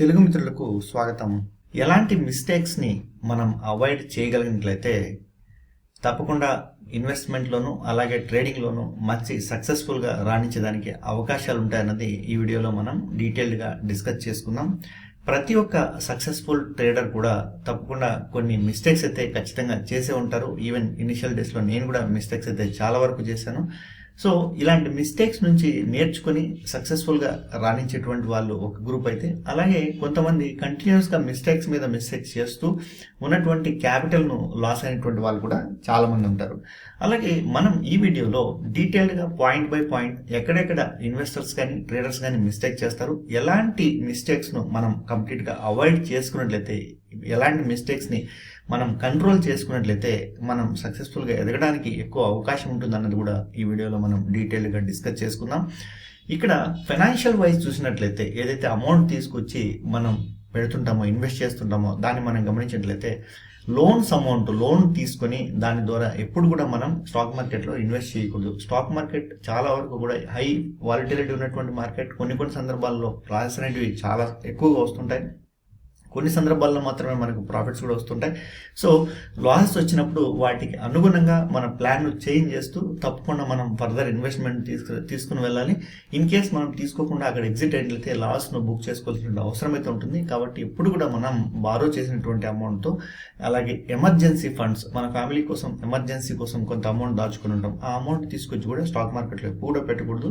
తెలుగు మిత్రులకు స్వాగతం. ఎలాంటి మిస్టేక్స్ని మనం అవాయిడ్ చేయగలిగినట్లయితే తప్పకుండా ఇన్వెస్ట్మెంట్లోను అలాగే ట్రేడింగ్లోను మంచి సక్సెస్ఫుల్గా రాణించడానికి అవకాశాలు ఉంటాయన్నది ఈ వీడియోలో మనం డీటెయిల్డ్గా డిస్కస్ చేసుకుందాం. ప్రతి ఒక్క సక్సెస్ఫుల్ ట్రేడర్ కూడా తప్పకుండా కొన్ని మిస్టేక్స్ అయితే ఖచ్చితంగా చేసే ఉంటారు. ఈవెన్ ఇనిషియల్ డేస్లో నేను కూడా మిస్టేక్స్ అయితే చాలా వరకు చేశాను. సో ఇలాంటి మిస్టేక్స్ నుంచి నేర్చుకుని సక్సెస్ఫుల్గా రాణించేటువంటి వాళ్ళు ఒక గ్రూప్ అయితే అలాగే కొంతమంది కంటిన్యూస్గా మిస్టేక్స్ మీద మిస్టేక్స్ చేస్తూ ఉన్నటువంటి క్యాపిటల్ను లాస్ అయినటువంటి వాళ్ళు కూడా చాలామంది ఉంటారు. అలాగే మనం ఈ వీడియోలో డీటెయిల్డ్గా పాయింట్ బై పాయింట్ ఎక్కడెక్కడ ఇన్వెస్టర్స్ కానీ ట్రేడర్స్ కానీ మిస్టేక్ చేస్తారు ఎలాంటి మిస్టేక్స్ను మనం కంప్లీట్గా అవాయిడ్ చేసుకున్నట్లయితే ఎలాంటి మిస్టేక్స్ని మనం కంట్రోల్ చేసుకున్నట్లయితే మనం సక్సెస్ఫుల్గా ఎదగడానికి ఎక్కువ అవకాశం ఉంటుంది అన్నది కూడా ఈ వీడియోలో మనం డీటెయిల్గా డిస్కస్ చేసుకుందాం. ఇక్కడ ఫైనాన్షియల్ వైజ్ చూసినట్లయితే ఏదైతే అమౌంట్ తీసుకొచ్చి మనం పెడుతుంటామో ఇన్వెస్ట్ చేస్తుంటామో దాన్ని మనం గమనించినట్లయితే లోన్స్ అమౌంట్ లోన్ తీసుకొని దాని ద్వారా ఎప్పుడు కూడా మనం స్టాక్ మార్కెట్లో ఇన్వెస్ట్ చేయకూడదు. స్టాక్ మార్కెట్ చాలా వరకు కూడా హై వాలిటిలిటీ ఉన్నటువంటి మార్కెట్ కొన్ని కొన్ని సందర్భాల్లో రాజస్ అనేటివి చాలా ఎక్కువగా వస్తుంటాయి. కొన్ని సందర్భాల్లో మాత్రమే మనకు ప్రాఫిట్స్ కూడా వస్తుంటాయి. సో లాసెస్ వచ్చినప్పుడు వాటికి అనుగుణంగా మన ప్లాన్ చేంజ్ చేస్తూ తప్పకుండా మనం ఫర్దర్ ఇన్వెస్ట్మెంట్ తీసుకు తీసుకుని వెళ్ళాలి. ఇన్ కేస్ మనం తీసుకోకుండా అక్కడ ఎగ్జిట్ అయినట్లయితే లాస్ను బుక్ చేసుకోవాల్సిన అవసరం అయితే ఉంటుంది. కాబట్టి ఇప్పుడు కూడా మనం బారో చేసినటువంటి అమౌంట్తో అలాగే ఎమర్జెన్సీ ఫండ్స్ మన ఫ్యామిలీ కోసం ఎమర్జెన్సీ కోసం కొంత అమౌంట్ దాచుకుని ఉంటాం. ఆ అమౌంట్ తీసుకొచ్చి కూడా స్టాక్ మార్కెట్లో కూడా పెట్టకూడదు.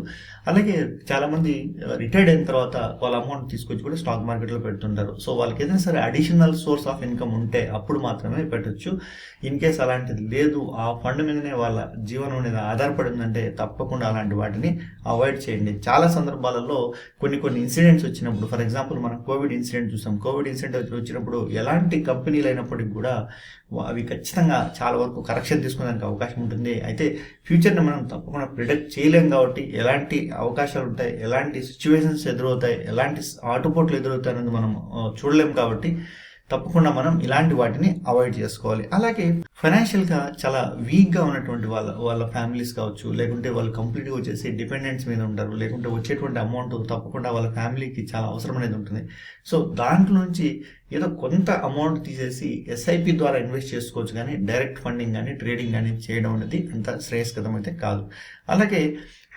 అలాగే చాలామంది uh, రిటైర్డ్ అయిన తర్వాత వాళ్ళ అమౌంట్ తీసుకొచ్చి కూడా స్టాక్ మార్కెట్లో పెడుతుంటారు. సో వాళ్ళకి ఏదైనా సరే అడిషనల్ సోర్స్ ఆఫ్ ఇన్కమ్ ఉంటే అప్పుడు మాత్రమే పెట్టొచ్చు. ఇన్ కేస్ అలాంటిది లేదు ఆ ఫండ్ మీదనే వాళ్ళ జీవనం అనేది ఆధారపడి ఉందంటే తప్పకుండా అలాంటి వాటిని అవాయిడ్ చేయండి. చాలా సందర్భాలలో కొన్ని కొన్ని ఇన్సిడెంట్స్ వచ్చినప్పుడు ఫర్ ఎగ్జాంపుల్ మనం కోవిడ్ ఇన్సిడెంట్ చూసాం. కోవిడ్ ఇన్సిడెంట్ వచ్చినప్పుడు ఎలాంటి కంపెనీలు అయినప్పటికీ కూడా అవి ఖచ్చితంగా చాలా వరకు కరెక్షన్ తీసుకోవడానికి అవకాశం ఉంటుంది. అయితే ఫ్యూచర్ని మనం తప్పకుండా ప్రిడిక్ట్ చేయలేం కాబట్టి ఎలాంటి అవకాశాలు ఉంటాయి ఎలాంటి సిచ్యువేషన్స్ ఎదురవుతాయి ఎలాంటి ఆటుపోట్లు ఎదురవుతాయి అనేది మనం చూడలేం కాబట్టి తప్పకుండా మనం ఇలాంటి వాటిని అవాయిడ్ చేసుకోవాలి. అలాగే ఫైనాన్షియల్గా చాలా వీక్గా ఉన్నటువంటి వాళ్ళ వాళ్ళ ఫ్యామిలీస్ కావచ్చు లేకుంటే వాళ్ళు కంప్లీట్గా వచ్చేసి డిపెండెన్స్ మీద ఉంటారు లేకుంటే వచ్చేటువంటి అమౌంట్ తప్పకుండా వాళ్ళ ఫ్యామిలీకి చాలా అవసరం అనేది ఉంటుంది. సో దాంట్లో నుంచి ఏదో కొంత అమౌంట్ తీసేసి ఎస్ఐపి ద్వారా ఇన్వెస్ట్ చేసుకోవచ్చు కానీ డైరెక్ట్ ఫండింగ్ కానీ ట్రేడింగ్ కానీ చేయడం అనేది అంత శ్రేయస్కరం అయితే కాదు. అలాగే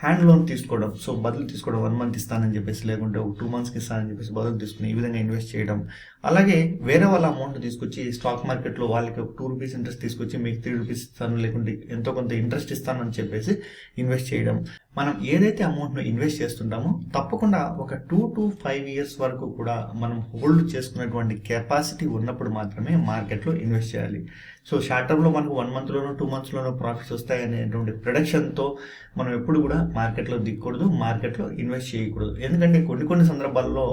హ్యాండ్ లోన్ తీసుకోవడం సో బదులు తీసుకోవడం వన్ మంత్ ఇస్తానని చెప్పేసి లేకుంటే ఒక టూ మంత్స్కి ఇస్తానని చెప్పేసి బదులు తీసుకుని ఈ విధంగా ఇన్వెస్ట్ చేయడం. అలాగే వేరే వాళ్ళ అమౌంట్ తీసుకొచ్చి స్టాక్ మార్కెట్లో వాళ్ళకి ఒక టూ రూపీస్ ఇంట్రెస్ట్ తీసుకొచ్చి మీకు త్రీ రూపీస్ ఇస్తాను లేకుంటే ఎంతో కొంత ఇంట్రెస్ట్ ఇస్తానని చెప్పేసి ఇన్వెస్ట్ చేయడం. మనం ఏదైతే అమౌంట్ను ఇన్వెస్ట్ చేస్తుంటామో తప్పకుండా ఒక టూ టు ఫైవ్ ఇయర్స్ వరకు కూడా మనం హోల్డ్ చేసుకునేటువంటి కెపాసిటీ ఉన్నప్పుడు మాత్రమే మార్కెట్లో ఇన్వెస్ట్ చేయాలి. సో షార్ట్ టర్మ్లో మనకు వన్ మంత్లోనో టూ మంత్స్లోనో ప్రాఫిట్స్ వస్తాయనేటువంటి ప్రొడక్షన్తో మనం ఎప్పుడు కూడా మార్కెట్లో దిక్కకూడదు మార్కెట్లో ఇన్వెస్ట్ చేయకూడదు. ఎందుకంటే కొన్ని కొన్ని సందర్భాల్లో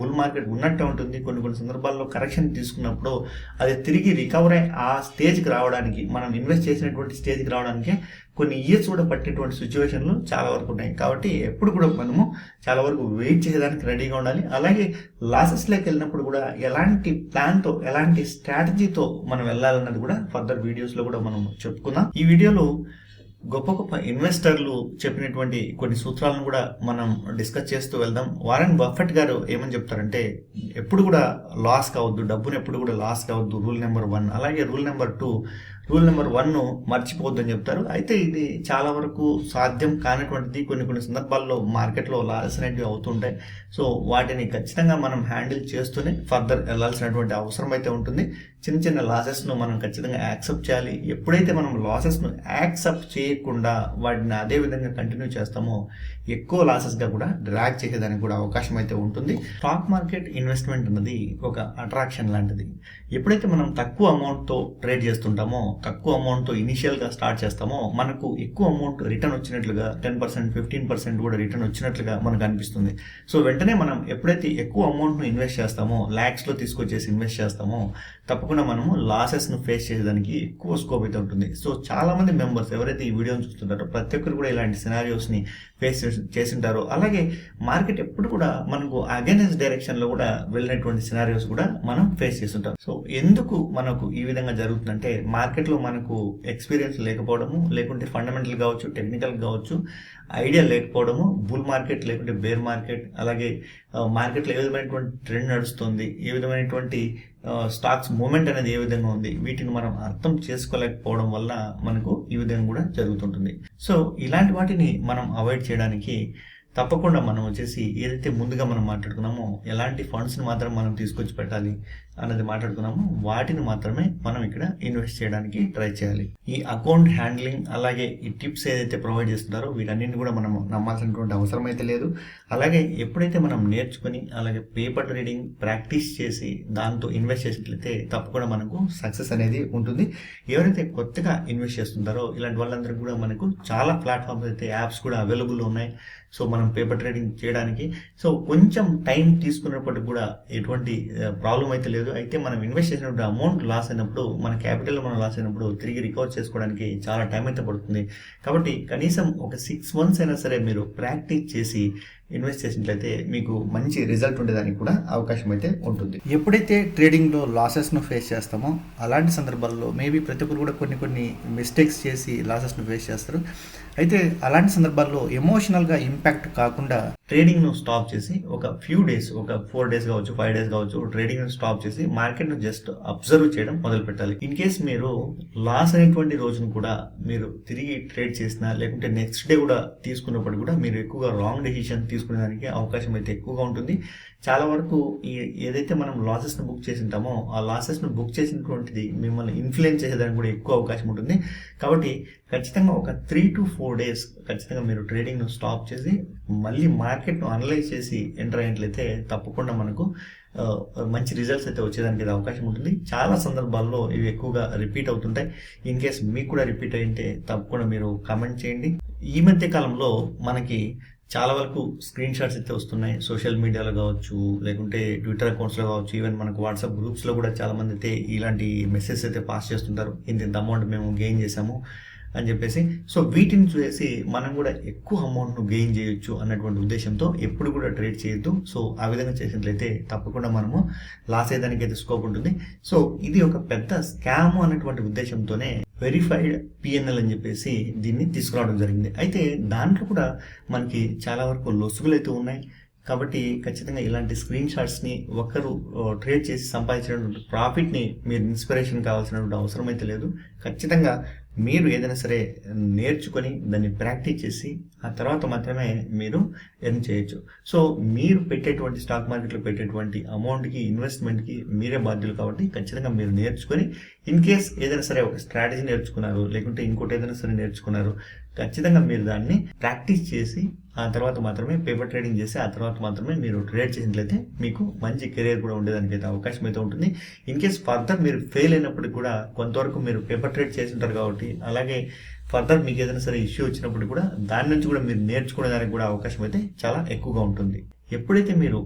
బుల్ మార్కెట్ ఉన్నట్టే ఉంటుంది. కొన్ని కొన్ని సందర్భాల్లో కరెక్షన్ తీసుకున్నప్పుడు అది తిరిగి రికవర్ అయ్యి ఆ స్టేజ్కి రావడానికి మనం ఇన్వెస్ట్ చేసినటువంటి స్టేజ్కి రావడానికి కొన్ని ఇయర్స్ కూడా పట్టేటువంటి సిచ్యువేషన్లు చాలా వరకు ఉన్నాయి. కాబట్టి ఎప్పుడు కూడా మనము చాలా వరకు వెయిట్ చేయడానికి రెడీగా ఉండాలి. అలాగే లాసెస్లోకి వెళ్ళినప్పుడు కూడా ఎలాంటి ప్లాన్తో ఎలాంటి స్ట్రాటజీతో మనం వెళ్ళాలన్నది కూడా ఫర్దర్ వీడియోస్లో కూడా మనం చెప్పుకుందాం. ఈ వీడియోలో గొప్ప గొప్ప ఇన్వెస్టర్లు చెప్పినటువంటి కొన్ని సూత్రాలను కూడా మనం డిస్కస్ చేస్తూ వెళ్దాం. వారెన్ బఫెట్ గారు ఏమని చెప్తారంటే ఎప్పుడు కూడా లాస్ కావద్దు డబ్బును ఎప్పుడు కూడా లాస్ కావద్దు రూల్ నెంబర్ వన్ అలాగే rule number two rule number one మర్చిపోవద్దు అని చెప్తారు. అయితే ఇది చాలా వరకు సాధ్యం కానటువంటిది కొన్ని కొన్ని సందర్భాల్లో మార్కెట్లో లాస్ అనేటివి అవుతుంటాయి. సో వాటిని ఖచ్చితంగా మనం హ్యాండిల్ చేస్తూనే ఫర్దర్ వెళ్ళాల్సినటువంటి అవసరం అయితే ఉంటుంది. చిన్న చిన్న లాసెస్ను మనం ఖచ్చితంగా యాక్సెప్ట్ చేయాలి. ఎప్పుడైతే మనం లాసెస్ను యాక్సెప్ట్ చేయకుండా వాటిని అదే విధంగా కంటిన్యూ చేస్తామో ఎక్కువ లాసెస్గా కూడా డ్రాక్ చేసేదానికి కూడా అవకాశం అయితే ఉంటుంది. స్టాక్ మార్కెట్ ఇన్వెస్ట్మెంట్ అన్నది ఒక అట్రాక్షన్ లాంటిది. ఎప్పుడైతే మనం తక్కువ అమౌంట్తో ట్రేడ్ చేస్తుంటామో తక్కువ అమౌంట్తో ఇనిషియల్గా స్టార్ట్ చేస్తామో మనకు ఎక్కువ అమౌంట్ రిటర్న్ వచ్చినట్లుగా టెన్ పర్సెంట్ ఫిఫ్టీన్ పర్సెంట్ కూడా రిటర్న్ వచ్చినట్లుగా మనకు అనిపిస్తుంది. సో వెంటనే మనం ఎప్పుడైతే ఎక్కువ అమౌంట్ను ఇన్వెస్ట్ చేస్తామో ల్యాక్స్లో తీసుకొచ్చేసి ఇన్వెస్ట్ చేస్తామో తప్పకుండా మనము లాసెస్ను ఫేస్ చేసేదానికి ఎక్కువ స్కోప్ అయితే ఉంటుంది. సో చాలా మంది మెంబర్స్ ఎవరైతే ఈ వీడియోని చూస్తుంటారో ప్రతి ఒక్కరు కూడా ఇలాంటి సినారియోస్ని ఫేస్ చేసింటారు. అలాగే మార్కెట్ ఎప్పుడు కూడా మనకు అగైనెస్ట్ డైరెక్షన్లో కూడా వెళ్ళినటువంటి సినారియోస్ కూడా మనం ఫేస్ చేస్తుంటాం. సో ఎందుకు మనకు ఈ విధంగా జరుగుతుందంటే మార్కెట్లో మనకు ఎక్స్పీరియన్స్ లేకపోవడము లేకుంటే ఫండమెంటల్ కావచ్చు టెక్నికల్ కావచ్చు ఐడియా లేకపోవడము బుల్ మార్కెట్ లేకుంటే బేర్ మార్కెట్ అలాగే uh, మార్కెట్లో ఏ విధమైనటువంటి ట్రెండ్ నడుస్తుంది ఏ విధమైనటువంటి స్టాక్స్ మూమెంట్ అనేది ఏ విధంగా ఉంది వీటిని మనం అర్థం చేసుకోలేకపోవడం వల్ల మనకు ఈ విధంగా కూడా జరుగుతుంటుంది. సో ఇలాంటి వాటిని మనం అవాయిడ్ చేయడానికి తప్పకుండా మనం వచ్చేసి ఏదైతే ముందుగా మనం మాట్లాడుకున్నామో ఎలాంటి ఫండ్స్ని మాత్రం మనం తీసుకొచ్చి పెట్టాలి అన్నది మాట్లాడుకున్నామో వాటిని మాత్రమే మనం ఇక్కడ ఇన్వెస్ట్ చేయడానికి ట్రై చేయాలి. ఈ అకౌంట్ హ్యాండ్లింగ్ అలాగే ఈ టిప్స్ ఏదైతే ప్రొవైడ్ చేస్తున్నారో వీటన్నింటిని కూడా మనం నమ్మాల్సినటువంటి అవసరం అయితే లేదు. అలాగే ఎప్పుడైతే మనం నేర్చుకుని అలాగే పేపర్ రీడింగ్ ప్రాక్టీస్ చేసి దాంతో ఇన్వెస్ట్ చేసినట్లయితే తప్పకుండా మనకు సక్సెస్ అనేది ఉంటుంది. ఎవరైతే కొత్తగా ఇన్వెస్ట్ చేస్తుంటారో ఇలాంటి వాళ్ళందరికీ కూడా మనకు చాలా ప్లాట్ఫామ్స్ అయితే యాప్స్ కూడా అవైలబుల్ ఉన్నాయి. సో మనం పేపర్ ట్రేడింగ్ చేయడానికి. సో కొంచెం టైం తీసుకున్నప్పటికి కూడా ఎటువంటి ప్రాబ్లం అయితే లేదు. అయితే మనం ఇన్వెస్ట్ చేసినప్పుడు అమౌంట్ లాస్ అయినప్పుడు మన క్యాపిటల్ మనం లాస్ అయినప్పుడు తిరిగి రికవర్ చేసుకోవడానికి చాలా టైం అయితే పడుతుంది. కాబట్టి కనీసం ఒక సిక్స్ మంత్స్ అయినా సరే మీరు ప్రాక్టీస్ చేసి ఇన్వెస్ట్ చేసినట్లయితే మీకు మంచి రిజల్ట్ ఉండేదానికి కూడా అవకాశం అయితే ఉంటుంది. ఎప్పుడైతే ట్రేడింగ్లో లాసెస్ను ఫేస్ చేస్తామో అలాంటి సందర్భాల్లో మేబీ ప్రతి ఒక్కరు కూడా కొన్ని కొన్ని మిస్టేక్స్ చేసి లాసెస్ను ఫేస్ చేస్తారు. అయితే అలాంటి సందర్భాల్లో ఎమోషనల్గా ఇంపాక్ట్ కాకుండా ట్రేడింగ్ను స్టాప్ చేసి ఒక ఫ్యూ డేస్ ఒక ఫోర్ డేస్ కావచ్చు ఫైవ్ డేస్ కావచ్చు ట్రేడింగ్ను స్టాప్ చేసి మార్కెట్ను జస్ట్ అబ్జర్వ్ చేయడం మొదలు పెట్టాలి. ఇన్ కేస్ మీరు లాస్ అయినటువంటి రోజును కూడా మీరు తిరిగి ట్రేడ్ చేసినా లేకుంటే నెక్స్ట్ డే కూడా తీసుకున్నప్పుడు కూడా మీరు ఎక్కువగా రాంగ్ డెసిషన్ తీసుకునేదానికి అవకాశం అయితే ఎక్కువగా ఉంటుంది. చాలా వరకు ఈ ఏదైతే మనం లాసెస్ను బుక్ చేసి ఉంటామో ఆ లాసెస్ను బుక్ చేసినటువంటిది మిమ్మల్ని ఇన్ఫ్లుయెన్స్ చేసేదానికి కూడా ఎక్కువ అవకాశం ఉంటుంది. కాబట్టి ఖచ్చితంగా ఒక త్రీ టు ఫోర్ డేస్ ఖచ్చితంగా మీరు ట్రేడింగ్ను స్టాప్ చేసి మళ్ళీ మార్కెట్ మార్కెట్ను అనలైజ్ చేసి ఎంటర్ అయినట్లయితే తప్పకుండా మనకు మంచి రిజల్ట్స్ అయితే వచ్చేదానికి అవకాశం ఉంటుంది. చాలా సందర్భాల్లో ఇవి ఎక్కువగా రిపీట్ అవుతుంటాయి. ఇన్ కేస్ మీకు కూడా రిపీట్ అయింటే తప్పకుండా మీరు కామెంట్ చేయండి. ఈ మధ్య కాలంలో మనకి చాలా వరకు స్క్రీన్ షాట్స్ అయితే వస్తున్నాయి. సోషల్ మీడియాలో కావచ్చు లేకుంటే ట్విట్టర్ అకౌంట్స్లో కావచ్చు ఈవెన్ మనకు వాట్సాప్ గ్రూప్స్లో కూడా చాలామంది అయితే ఇలాంటి మెసేజ్ అయితే పాస్ చేస్తుంటారు. ఇంత ఇంత అమౌంట్ మేము గెయిన్ చేసాము అని చెప్పేసి సో వీటిని చూసి మనం కూడా ఎక్కువ అమౌంట్ను గెయిన్ చేయొచ్చు అన్నటువంటి ఉద్దేశంతో ఎప్పుడు కూడా ట్రేడ్ చేయొద్దు. సో ఆ విధంగా చేసినట్లయితే తప్పకుండా మనము లాస్ అయ్యేదానికి అయితే స్కోప్ ఉంటుంది. సో ఇది ఒక పెద్ద స్కామ్ అన్నటువంటి ఉద్దేశంతోనే వెరిఫైడ్ పిఎన్ఎల్ అని చెప్పేసి దీన్ని తీసుకురావడం జరిగింది. అయితే దాంట్లో కూడా మనకి చాలా వరకు లొసుగులు అయితే ఉన్నాయి. కాబట్టి ఖచ్చితంగా ఇలాంటి స్క్రీన్ షాట్స్ని ఒకరు ట్రేడ్ చేసి సంపాదించినటువంటి ప్రాఫిట్ని మీరు ఇన్స్పిరేషన్ కావాల్సినటువంటి అవసరం అయితే లేదు. ఖచ్చితంగా మీరు ఏదైనా సరే నేర్చుకొని దాన్ని ప్రాక్టీస్ చేసి ఆ తర్వాత మాత్రమే మీరు ఎర్న్ చేయొచ్చు. సో మీరు పెట్టేటువంటి స్టాక్ మార్కెట్లో పెట్టేటువంటి అమౌంట్కి ఇన్వెస్ట్మెంట్కి మీరే బాధ్యులు కాబట్టి ఖచ్చితంగా మీరు నేర్చుకొని ఇన్ కేస్ ఏదైనా సరే ఒక స్ట్రాటజీ నేర్చుకున్నారు లేకుంటే ఇంకోటి ఏదైనా సరే నేర్చుకున్నారు ఖచ్చితంగా మీరు దాన్ని ప్రాక్టీస్ చేసి ఆ తర్వాత మాత్రమే పేపర్ ట్రేడింగ్ చేసి ఆ తర్వాత మాత్రమే మీరు ట్రేడ్ చేసినట్లయితే మీకు మంచి కెరీర్ కూడా ఉండేదానికి అయితే అవకాశం అయితే ఉంటుంది. ఇన్ కేస్ ఫర్దర్ మీరు ఫెయిల్ అయినప్పటికీ కూడా కొంతవరకు మీరు పేపర్ ట్రేడ్ చేసి ఉంటారు కాబట్టి అలాగే ఫర్దర్ మీకు ఏదైనా సరే ఇష్యూ వచ్చినప్పుడు కూడా దాని నుంచి కూడా మీరు నేర్చుకునేదానికి కూడా అవకాశం అయితే చాలా ఎక్కువగా ఉంటుంది. ఎప్పుడైతే మీరు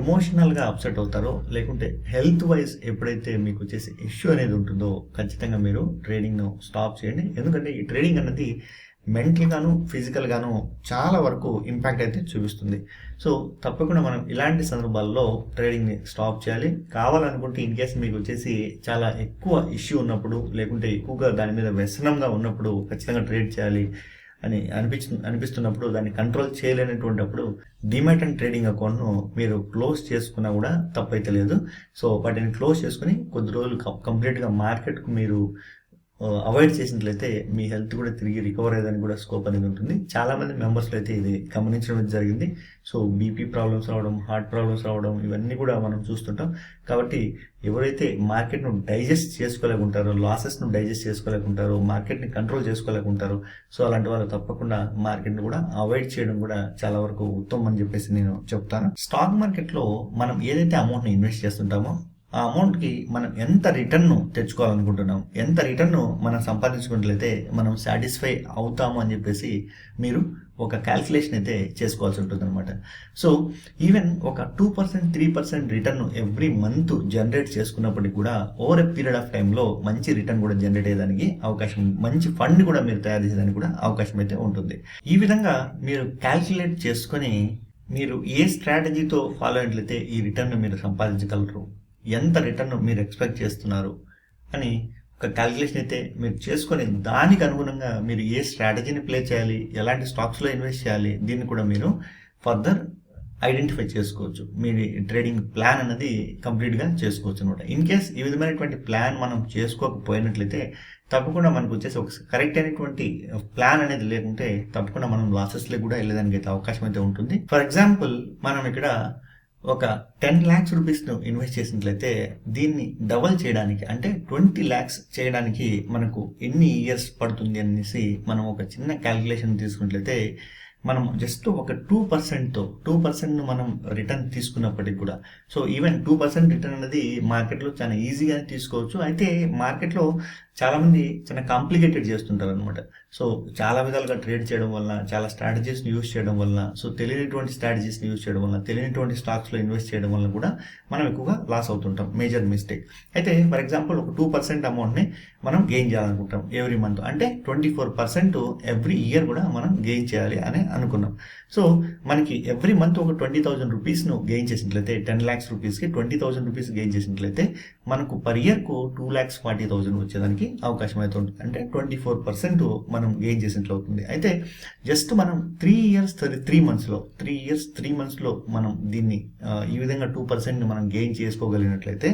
ఎమోషనల్గా అప్సెట్ అవుతారో లేకుంటే హెల్త్ వైజ్ ఎప్పుడైతే మీకు వచ్చేసి ఇష్యూ అనేది ఉంటుందో ఖచ్చితంగా మీరు ట్రేడింగ్ను స్టాప్ చేయండి. ఎందుకంటే ఈ ట్రేడింగ్ అనేది మెంటల్గాను ఫిజికల్గాను చాలా వరకు ఇంపాక్ట్ అయితే చూపిస్తుంది. సో తప్పకుండా మనం ఇలాంటి సందర్భాల్లో ట్రేడింగ్ని స్టాప్ చేయాలి. కావాలనుకుంటే ఇన్ కేస్ మీకు వచ్చేసి చాలా ఎక్కువ ఇష్యూ ఉన్నప్పుడు లేకుంటే ఎక్కువగా దాని మీద వ్యసనంగా ఉన్నప్పుడు ఖచ్చితంగా ట్రేడ్ చేయాలి అని అనిపించు అనిపిస్తున్నప్పుడు దాన్ని కంట్రోల్ చేయలేనటువంటిప్పుడు డిమాట్ అండ్ ట్రేడింగ్ అకౌంట్ను మీరు క్లోజ్ చేసుకున్నా కూడా తప్పైతే లేదు. సో వాటిని క్లోజ్ చేసుకుని కొద్ది రోజులు కంప్లీట్గా మార్కెట్కు మీరు అవాయిడ్ చేసినట్లయితే మీ హెల్త్ కూడా తిరిగి రికవర్ అయ్యేదానికి కూడా స్కోప్ అనేది ఉంటుంది. చాలామంది మెంబర్స్లో అయితే ఇది గమనించడం జరిగింది. సో బీపీ ప్రాబ్లమ్స్ రావడం హార్ట్ ప్రాబ్లమ్స్ రావడం ఇవన్నీ కూడా మనం చూస్తుంటాం. కాబట్టి ఎవరైతే మార్కెట్ను డైజెస్ట్ చేసుకోలేకుంటారో లాసెస్ను డైజెస్ట్ చేసుకోలేకుంటారో మార్కెట్ని కంట్రోల్ చేసుకోలేకుంటారో సో అలాంటి వాళ్ళు తప్పకుండా మార్కెట్ని కూడా అవాయిడ్ చేయడం కూడా చాలా వరకు ఉత్తమం అని చెప్పేసి నేను చెప్తాను. స్టాక్ మార్కెట్లో మనం ఏదైతే అమౌంట్ని ఇన్వెస్ట్ చేస్తుంటామో ఆ అమౌంట్కి మనం ఎంత రిటర్న్ను తెచ్చుకోవాలనుకుంటున్నాం ఎంత రిటర్న్ మనం సంపాదించుకున్నట్లయితే మనం సాటిస్ఫై అవుతాము అని చెప్పేసి మీరు ఒక క్యాల్కులేషన్ అయితే చేసుకోవాల్సి ఉంటుంది అనమాట సో ఈవెన్ ఒక two percent three percent return every month generate చేసుకున్నప్పటికీ కూడా ఓవర్ ఎ పీరియడ్ ఆఫ్ టైంలో మంచి రిటర్న్ కూడా జనరేట్ అయ్యేదానికి అవకాశం మంచి ఫండ్ కూడా మీరు తయారు చేసేదానికి కూడా అవకాశం అయితే ఉంటుంది. ఈ విధంగా మీరు క్యాల్కులేట్ చేసుకొని మీరు ఏ స్ట్రాటజీతో ఫాలో అయినట్లయితే ఈ రిటర్న్ మీరు సంపాదించగలరు? ఎంత రిటర్న్ మీరు ఎక్స్పెక్ట్ చేస్తున్నారు అని ఒక క్యాల్కులేషన్ అయితే మీరు చేసుకొని దానికి అనుగుణంగా మీరు ఏ స్ట్రాటజీని ప్లే చేయాలి ఎలాంటి స్టాక్స్లో ఇన్వెస్ట్ చేయాలి దీన్ని కూడా మీరు ఫర్దర్ ఐడెంటిఫై చేసుకోవచ్చు. మీ ట్రేడింగ్ ప్లాన్ అనేది కంప్లీట్గా చేసుకోవచ్చు అనమాట. ఇన్ కేస్ ఈ విధమైనటువంటి ప్లాన్ మనం చేసుకోకపోయినట్లయితే తప్పకుండా మనకు వచ్చేసి ఒక కరెక్ట్ అయినటువంటి ప్లాన్ అనేది లేకుంటే తప్పకుండా మనం లాసెస్లో కూడా వెళ్ళేదానికి అయితే అవకాశం అయితే ఉంటుంది. ఫర్ ఎగ్జాంపుల్ మనం ఇక్కడ ఒక టెన్ ల్యాక్స్ రూపీస్ను ఇన్వెస్ట్ చేసినట్లయితే దీన్ని డబల్ చేయడానికి అంటే ట్వంటీ ల్యాక్స్ చేయడానికి మనకు ఎన్ని ఇయర్స్ పడుతుంది అనేసి మనం ఒక చిన్న క్యాల్కులేషన్ తీసుకున్నట్లయితే మనం జస్ట్ ఒక టూ పర్సెంట్తో టూ పర్సెంట్ను మనం రిటర్న్ తీసుకున్నప్పటికి కూడా. So even two percent return అనేది మార్కెట్లో చాలా ఈజీగా తీసుకోవచ్చు. అయితే మార్కెట్లో చాలామంది చాలా కాంప్లికేటెడ్ చేస్తుంటారు అనమాట సో చాలా విధాలుగా ట్రేడ్ చేయడం వల్ల చాలా స్ట్రాటజీస్ని యూస్ చేయడం వల్ల సో తెలియనటువంటి స్ట్రాటజీస్ని యూస్ చేయడం వల్ల తెలియనటువంటి స్టాక్స్లో ఇన్వెస్ట్ చేయడం వల్ల కూడా మనం ఎక్కువగా లాస్ అవుతుంటాం. మేజర్ మిస్టేక్ అయితే ఫర్ ఎగ్జాంపుల్ ఒక టూ పర్సెంట్ అమౌంట్ని మనం గెయిన్ చేయాలనుకుంటాం ఎవ్రీ మంత్ అంటే twenty four percent every year కూడా మనం గెయిన్ చేయాలి అని అనుకున్నాం. సో మనకి ఎవ్రీ మంత్ ఒక ట్వంటీ థౌసండ్ రూపీస్ను గెయిన్ చేసినట్లయితే టెన్ ల్యాక్స్ రూపీస్కి ట్వంటీ థౌసండ్ రూపీస్ గెయిన్ చేసినట్లయితే మనకు పర్ ఇయర్కు టూ ల్యాక్స్ ఫార్టీ థౌసండ్ వచ్చేదానికి అవకాశం అయితే ఉంటుంది అంటే ట్వంటీ ఫోర్ పర్సెంట్ మనం గెయిన్ చేసినట్లు అవుతుంది. అయితే జస్ట్ మనం త్రీ ఇయర్స్ త్రీ మంత్స్లో త్రీ ఇయర్స్ త్రీ మంత్స్లో మనం దీన్ని ఈ విధంగా టూ పర్సెంట్ మనం గెయిన్ చేసుకోగలిగినట్లయితే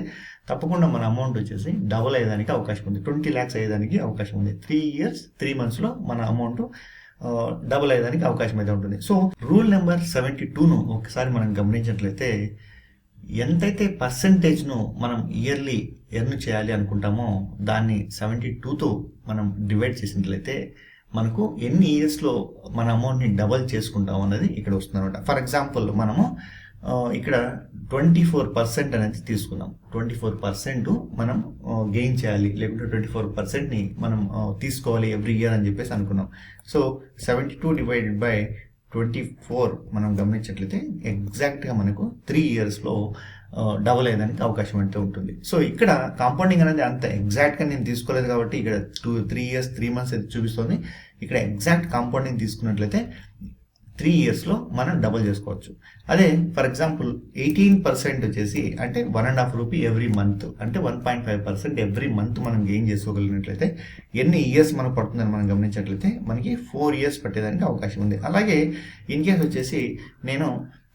తప్పకుండా మన అమౌంట్ వచ్చేసి డబుల్ అయ్యేదానికి అవకాశం ఉంది. ట్వంటీ ల్యాక్స్ అయ్యేదానికి అవకాశం ఉంది. త్రీ ఇయర్స్ త్రీ మంత్స్లో మన అమౌంట్ డబుల్ అయ్యేదానికి అవకాశం అయితే ఉంటుంది. సో రూల్ నెంబర్ సెవెంటీ టూను ఒకసారి మనం గమనించినట్లయితే ఎంతైతే పర్సంటేజ్ను మనం ఇయర్లీ ఎర్న్ చేయాలి అనుకుంటామో దాన్ని సెవెంటీ టూతో మనం డివైడ్ చేసినట్లయితే మనకు ఎన్ని ఇయర్స్లో మన అమౌంట్ని డబల్ చేసుకుంటాం అన్నది ఇక్కడ వస్తుందన్నమాట. ఫర్ ఎగ్జాంపుల్ మనము ఇక్కడ ట్వంటీ ఫోర్ పర్సెంట్ అనేది తీసుకున్నాం. ట్వంటీ ఫోర్ పర్సెంట్ మనం గెయిన్ చేయాలి. లేకుంటే ట్వంటీ ఫోర్ పర్సెంట్ని మనం తీసుకోవాలి ఎవ్రీ ఇయర్ అని చెప్పేసి అనుకున్నాం. So seventy two divided by twenty four మనం గమనించినట్లయితే ఎగ్జాక్ట్గా మనకు త్రీ ఇయర్స్లో డబుల్ అయ్యేదానికి అవకాశం అయితే ఉంటుంది. సో ఇక్కడ కాంపౌండింగ్ అనేది అంత ఎగ్జాక్ట్గా నేను తీసుకోలేదు కాబట్టి ఇక్కడ two three years three months అయితే చూపిస్తుంది. ఇక్కడ ఎగ్జాక్ట్ కాంపౌండింగ్ తీసుకున్నట్లయితే త్రీ ఇయర్స్లో మనం డబుల్ చేసుకోవచ్చు. అదే ఫర్ ఎగ్జాంపుల్ ఎయిటీన్ పర్సెంట్ వచ్చేసి అంటే one and half rupee every month అంటే one point five percent every month మనం గెయిన్ చేసుకోగలిగినట్లయితే ఎన్ని ఇయర్స్ మనకు పడుతుందని మనం గమనించినట్లయితే మనకి ఫోర్ ఇయర్స్ పట్టేదానికి అవకాశం ఉంది. అలాగే ఇన్ కేస్ వచ్చేసి నేను